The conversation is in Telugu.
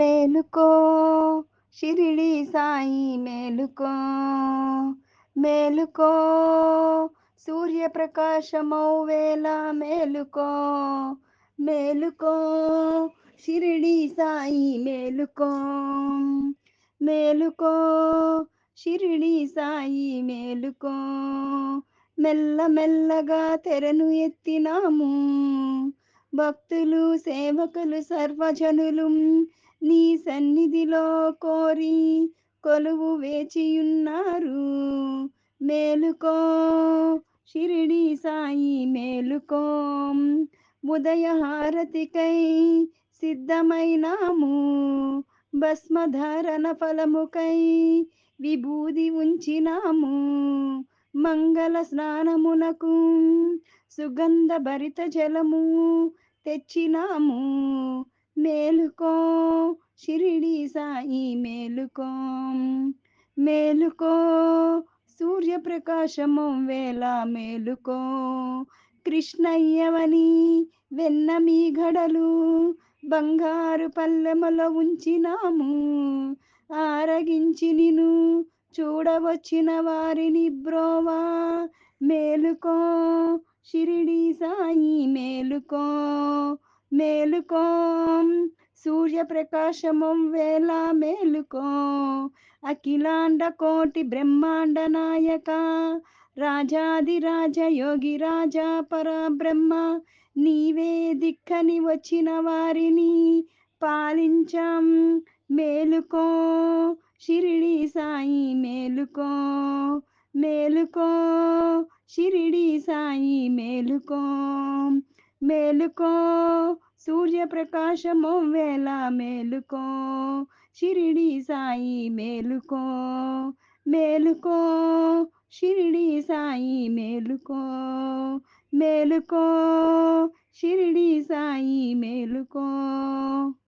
మేలుకో షిరిడి సాయి మేలుకో మేలుకో సూర్యప్రకాశమౌ వేళ మేలుకో మేలుకో షిరిడి సాయి మేలుకో మేలుకో షిరిడి సాయి మేలుకో మెల్ల మెల్లగా తెరను ఎత్తినాము. భక్తులు సేవకులు సర్వజనులు నీ సన్నిధిలో కోరి కొలువు వేచియున్నారు. మేలుకో షిరిడి సాయి మేలుకో. ఉదయ హారతికై సిద్ధమైనాము. భస్మధారణ ఫలముకై విభూది ఉంచినాము. మంగళ స్నానమునకు సుగంధ భరిత జలము తెచ్చినాము. షిరిడి సాయి మేలుకో మేలుకో. సూర్యప్రకాశము వేళ మేలుకో. కృష్ణయ్యవని వెన్న మీ గడలు బంగారు పల్లెములో ఉంచినాము. ఆరగించి నిను చూడవచ్చిన వారిని బ్రోవా. మేలుకో షిరిడి సాయి మేలుకో మేలుకో. సూర్యప్రకాశము వేళ మేలుకో. అఖిలాండ కోటి బ్రహ్మాండ నాయక. రాజాది రాజ యోగి రాజా పరబ్రహ్మ. నీవే దిక్కని వచ్చిన వారిని పాలించాం. మేలుకో. షిరిడి సాయి మేలుకో. మేలుకో. షిరిడి సాయి మేలుకో. మేలుకో. సూర్యప్రకాశము వేళ మేలుకో షిరిడి సాయి మేలుకో మేలుకో షిరిడి సాయి మేలుకో మేలుకో షిరిడి సాయి మేలుకో.